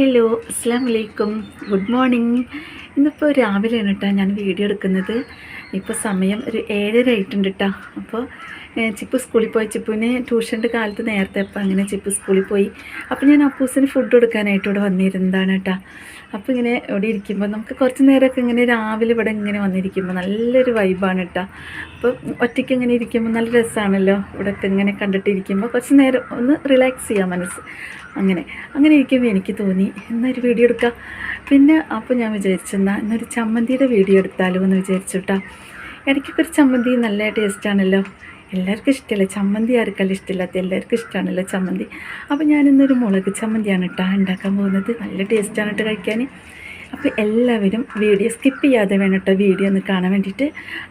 Hello അസ്സാം വലൈക്കും good morning ഇന്നിപ്പോൾ രാവിലെയാണ് കേട്ടോ ഞാൻ വീഡിയോ എടുക്കുന്നത്. ഇപ്പോൾ സമയം ഒരു ഏഴര ആയിട്ടുണ്ട് കേട്ടോ അപ്പോൾ ചിപ്പു സ്കൂളിൽ പോയി. ചിപ്പുവിന് ട്യൂഷന്റെ കാലത്ത് നേരത്തെ അപ്പം അങ്ങനെ ചിപ്പ് സ്കൂളിൽ പോയി. അപ്പോൾ ഞാൻ അപ്പൂസിന് ഫുഡ് കൊടുക്കാനായിട്ട് ഇവിടെ വന്നിരുന്നതാണ് കേട്ടോ. അപ്പോൾ ഇങ്ങനെ ഇവിടെ ഇരിക്കുമ്പോൾ നമുക്ക് കുറച്ച് നേരമൊക്കെ ഇങ്ങനെ രാവിലെ ഇവിടെ ഇങ്ങനെ വന്നിരിക്കുമ്പോൾ നല്ലൊരു വൈബാണ് കേട്ടോ. അപ്പോൾ ഒറ്റയ്ക്ക് ഇങ്ങനെ ഇരിക്കുമ്പോൾ നല്ല രസമാണല്ലോ. ഇവിടെയൊക്കെ ഇങ്ങനെ കണ്ടിട്ടിരിക്കുമ്പോൾ കുറച്ച് നേരം ഒന്ന് റിലാക്സ് ചെയ്യാം മനസ്സ്. അങ്ങനെ അങ്ങനെ ഇരിക്കുമ്പോൾ എനിക്ക് തോന്നി എന്നൊരു വീഡിയോ എടുക്കാം. പിന്നെ അപ്പോൾ ഞാൻ വിചാരിച്ചെന്നാൽ ഇന്നൊരു ചമ്മന്തിയുടെ വീഡിയോ എടുത്താലോ? എന്ന് വിചാരിച്ചു കേട്ടോ. ഇടയ്ക്കൊക്കെ ഒരു ചമ്മന്തി നല്ല ടേസ്റ്റാണല്ലോ എല്ലാവർക്കും ഇഷ്ടമല്ല? ചമ്മന്തി ആർക്കല്ല ഇഷ്ടമില്ലാത്ത എല്ലാവർക്കും ഇഷ്ടമാണല്ലോ ചമ്മന്തി. അപ്പോൾ ഞാനിന്നൊരു മുളക് ചമ്മന്തിയാണ് കേട്ടോ ഉണ്ടാക്കാൻ പോകുന്നത്. നല്ല ടേസ്റ്റാണ് കേട്ടോ കഴിക്കാൻ. അപ്പോൾ എല്ലാവരും വീഡിയോ സ്കിപ്പ് ചെയ്യാതെ വേണം കേട്ടോ വീഡിയോ ഒന്ന് കാണാൻ വേണ്ടിയിട്ട്.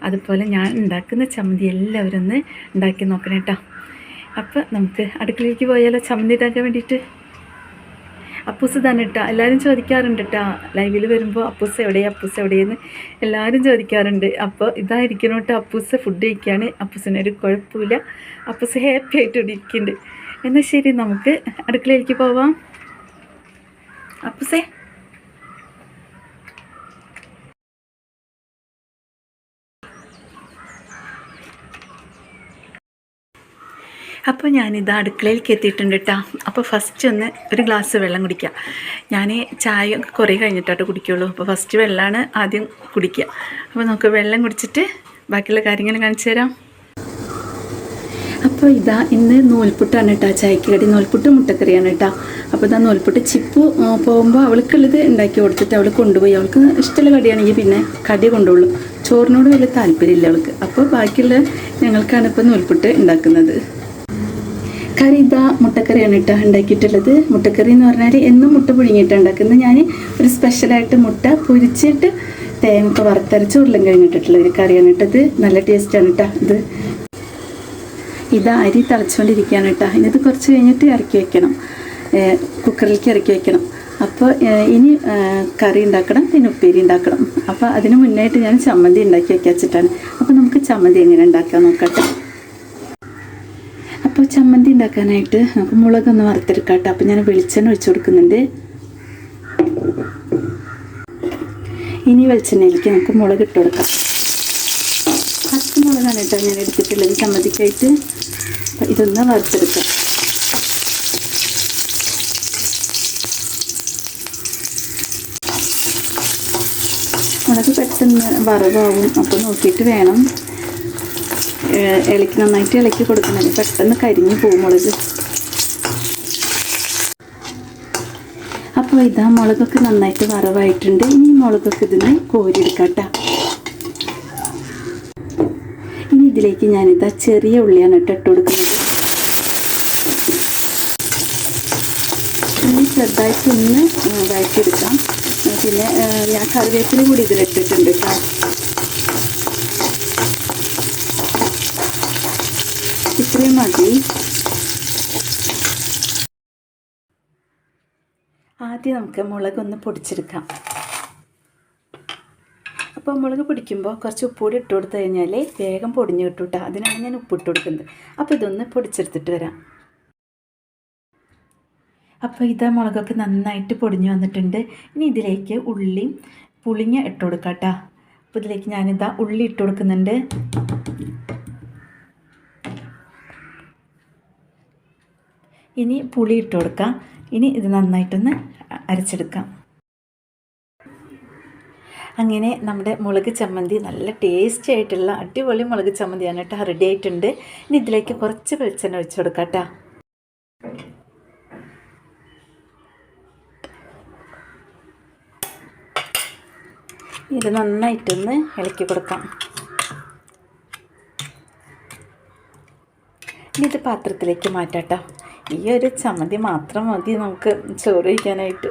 അതുപോലെ ഞാൻ ഉണ്ടാക്കുന്ന ചമ്മന്തി എല്ലാവരും ഒന്ന് ഉണ്ടാക്കി നോക്കണം കേട്ടോ. അപ്പോൾ നമുക്ക് അടുക്കളയിലേക്ക് പോയാലോ ചമ്മന്തി ഉണ്ടാക്കാൻ വേണ്ടിയിട്ട്? അപ്പൂസ് തന്നെ ഇട്ടാ. എല്ലാവരും ചോദിക്കാറുണ്ട് കേട്ടോ ലൈവിൽ വരുമ്പോൾ അപ്പൂസ് എവിടെ അപ്പൂസ് എവിടെയെന്ന് എല്ലാവരും ചോദിക്കാറുണ്ട്. അപ്പോൾ ഇതായിരിക്കണം കേട്ടോ അപ്പൂസ് ഫുഡ് കഴിക്കുകയാണ് അപ്പൂസിനൊരു കുഴപ്പമില്ല. അപ്പൂസ് ഹാപ്പി ആയിട്ട് ഇരിക്കുന്നുണ്ട് എന്നാൽ ശരി നമുക്ക് അടുക്കളയിലേക്ക് പോവാം. അപ്പൂസേ. അപ്പോൾ ഞാനിത് അടുക്കളയിലേക്ക് എത്തിയിട്ടുണ്ട് കേട്ടോ അപ്പോൾ ഫസ്റ്റ് ഒന്ന് ഒരു ഗ്ലാസ് വെള്ളം കുടിക്കുക ഞാൻ ചായ കുറേ കഴിഞ്ഞിട്ടാട്ടോ കുടിക്കുകയുള്ളൂ അപ്പോൾ ഫസ്റ്റ് വെള്ളമാണ് ആദ്യം കുടിക്കുക അപ്പോൾ നമുക്ക് വെള്ളം കുടിച്ചിട്ട് ബാക്കിയുള്ള കാര്യങ്ങൾ കാണിച്ചു തരാം. അപ്പോൾ ഇതാ ഇന്ന് നൂൽപുട്ടാണ് കേട്ടോ ചായക്ക് കടി നൂൽപുട്ട് മുട്ടക്കറിയാണ് കേട്ടോ അപ്പോൾ ഇതാ നൂൽപുട്ട് ചിപ്പ് പോകുമ്പോൾ അവൾക്കുള്ളത് ഉണ്ടാക്കി കൊടുത്തിട്ട് അവൾ കൊണ്ടുപോയി. അവൾക്ക് ഇഷ്ടമുള്ള കടിയാണെങ്കിൽ പിന്നെ കടി കൊണ്ടുള്ളൂ ചോറിനോട് വലിയ താല്പര്യമില്ല അവൾക്ക്. അപ്പോൾ ബാക്കിയുള്ള ഞങ്ങൾക്കാണ് ഇപ്പോൾ നൂൽപുട്ട് ഉണ്ടാക്കുന്നത്. കറി ഇതാ മുട്ടക്കറിയാണ് കേട്ടോ ഉണ്ടാക്കിയിട്ടുള്ളത്. മുട്ടക്കറി എന്ന് പറഞ്ഞാൽ എന്നും മുട്ട പുഴുങ്ങിയിട്ട് ഉണ്ടാക്കുന്നത്. ഞാൻ ഒരു സ്പെഷ്യലായിട്ട് മുട്ട പൊരിച്ചിട്ട് തേങ്ങ വറുത്തരച്ച് ഉരുളം കഴിഞ്ഞിട്ടുള്ള ഒരു കറിയാണ് കേട്ടത് നല്ല ടേസ്റ്റാണ് കേട്ടോ ഇത്. ഇത് അരി തിളച്ചുകൊണ്ടിരിക്കുകയാണ് കേട്ടോ. ഇനിയത് കുറച്ച് കഴിഞ്ഞിട്ട് ഇറക്കി വെക്കണം. ഏഹ് കുക്കറിലേക്ക് ഇറക്കി വെക്കണം. അപ്പോൾ ഇനി കറി ഉണ്ടാക്കണം പിന്നെ ഉപ്പേരി ഉണ്ടാക്കണം. അപ്പോൾ അതിന് മുന്നായിട്ട് ഞാൻ ചമ്മന്തി ഉണ്ടാക്കി വയ്ക്കാച്ചിട്ടാണ് അപ്പോൾ നമുക്ക് ചമ്മന്തി എങ്ങനെ ഉണ്ടാക്കാൻ നോക്കട്ടെ അപ്പോൾ ചമ്മന്തി ഉണ്ടാക്കാനായിട്ട് നമുക്ക് മുളകൊന്ന് വറുത്തെടുക്കാം കേട്ടോ അപ്പോൾ ഞാൻ വെളിച്ചെണ്ണ ഒഴിച്ചു കൊടുക്കുന്നുണ്ട്. ഇനി വെളിച്ചെണ്ണയിലേക്ക് നമുക്ക് മുളക് ഇട്ട് കൊടുക്കാം. പച്ചമുളകാണ് കേട്ടോ ഞാൻ എടുത്തിട്ടുള്ളത് ചമ്മന്തിക്കായിട്ട്. ഇതൊന്ന് വറുത്തെടുക്കാം. മുളക് പെട്ടെന്ന് വറവാകും അപ്പോൾ നോക്കിയിട്ട് വേണം. ഇളക്കി നന്നായിട്ട് ഇളക്കി കൊടുക്കണം. പെട്ടെന്ന് കരിഞ്ഞു പോകും മുളക്. അപ്പോൾ ഇതാ മുളകൊക്കെ നന്നായിട്ട് വറവായിട്ടുണ്ട്. ഇനി മുളകൊക്കെ ഇതിന് കോരിയെടുക്കാം കേട്ടോ ഇനി ഇതിലേക്ക് ഞാനിതാ ചെറിയ ഉള്ളിയാണ് ഇട്ട് ഇട്ട് കൊടുക്കുന്നത്. ഇനി ചെറുതായിട്ടൊന്ന് വഴറ്റിയെടുക്കാം. പിന്നെ ഞാൻ കറിവേപ്പില കൂടി ഇതിലിട്ടിട്ടുണ്ട് കേട്ടോ. ഇത്രയും മതി. ആദ്യം നമുക്ക് മുളകൊന്ന് പൊടിച്ചെടുക്കാം. അപ്പോൾ മുളക് പൊടിക്കുമ്പോൾ കുറച്ച് ഉപ്പുകൂടി ഇട്ട് കൊടുത്തു കഴിഞ്ഞാൽ വേഗം പൊടിഞ്ഞ് കിട്ടും കേട്ടോ അതിനാണ് ഞാൻ ഉപ്പിട്ട് കൊടുക്കുന്നത്. അപ്പോൾ ഇതൊന്ന് പൊടിച്ചെടുത്തിട്ട് വരാം. അപ്പോൾ ഇതാ മുളകൊക്കെ നന്നായിട്ട് പൊടിഞ്ഞ് വന്നിട്ടുണ്ട്. ഇനി ഇതിലേക്ക് ഉള്ളിയും പുളിങ്ങ ഇട്ട് കൊടുക്കാം കേട്ടോ അപ്പോൾ ഇതിലേക്ക് ഞാനിതാ ഉള്ളി ഇട്ട് കൊടുക്കുന്നുണ്ട്. ഇനി പുളി ഇട്ട് കൊടുക്കാം. ഇനി ഇത് നന്നായിട്ടൊന്ന് അരച്ചെടുക്കാം. അങ്ങനെ നമ്മുടെ മുളക് ചമ്മന്തി നല്ല ടേസ്റ്റി ആയിട്ടുള്ള അടിപൊളി മുളക് ചമ്മന്തിയാണ് കേട്ടോ. റെഡി ആയിട്ടുണ്ട്. ഇനി ഇതിലേക്ക് കുറച്ച് വെളിച്ചെണ്ണ ഒഴിച്ചു കൊടുക്കാം കേട്ടോ. ഇത് നന്നായിട്ടൊന്ന് ഇളക്കി കൊടുക്കാം. ഇനി ഇത് പാത്രത്തിലേക്ക് മാറ്റാട്ടോ ഈ ഒരു ചമ്മന്തി മാത്രം മതി നമുക്ക് ചോറ് കഴിക്കാനായിട്ട്.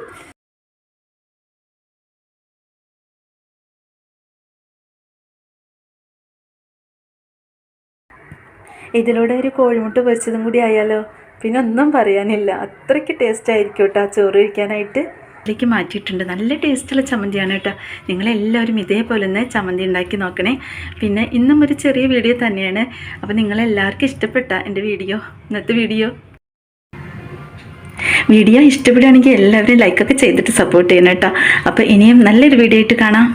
ഇതിലൂടെ ഒരു കോഴിമുട്ട പൊരിച്ചതും കൂടി ആയാലോ? പിന്നെ ഒന്നും പറയാനില്ല. അത്രയ്ക്ക് ടേസ്റ്റ് ആയിരിക്കും കേട്ടോ ആ ചോറ് കഴിക്കാനായിട്ട്. ഇതിലേക്ക് മാറ്റിയിട്ടുണ്ട്. നല്ല ടേസ്റ്റുള്ള ചമ്മന്തിയാണ് കേട്ടോ. നിങ്ങളെല്ലാവരും ഇതേപോലെ തന്നെ ചമ്മന്തി ഉണ്ടാക്കി നോക്കണേ. പിന്നെ ഇന്നും ഒരു ചെറിയ വീഡിയോ തന്നെയാണ്. അപ്പോൾ നിങ്ങളെല്ലാവർക്കും ഇഷ്ടപ്പെട്ട എന്റെ വീഡിയോ ഇന്നത്തെ വീഡിയോ വീഡിയോ ഇഷ്ടപ്പെടുകയാണെങ്കിൽ എല്ലാവരും ലൈക്കൊക്കെ ചെയ്തിട്ട് സപ്പോർട്ട് ചെയ്യണം കേട്ടോ. അപ്പോൾ ഇനിയും നല്ലൊരു വീഡിയോ ആയിട്ട് കാണാം.